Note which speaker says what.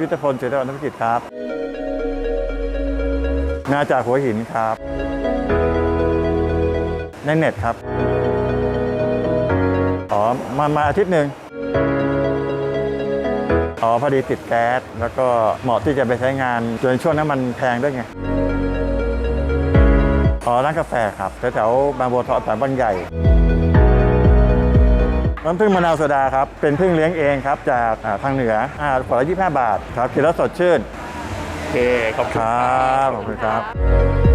Speaker 1: ยุทธพลเสถียรธนกิจครับมาจากหัวหินครับ ในเน็ตครับอ๋อมามาอาทิตย์หนึ่งอ๋อพอดีติดแก๊ส แล้วก็เหมาะที่จะไปใช้งานจนช่วงนั้นมันแพงด้วยไงอ๋อร้านกาแฟครับแถวๆบางบัวทองสายบางใหญ่ น้ำผึ้งมะนาวโซดาครับ เป็นผึ้งเลี้ยงเองครับ จากอ่าทางเหนืออ่าขวดละ25 บาทครับกินแล้วสดชื่น
Speaker 2: โอเค ขอบคุณ
Speaker 1: ครับ ขอบคุณครับ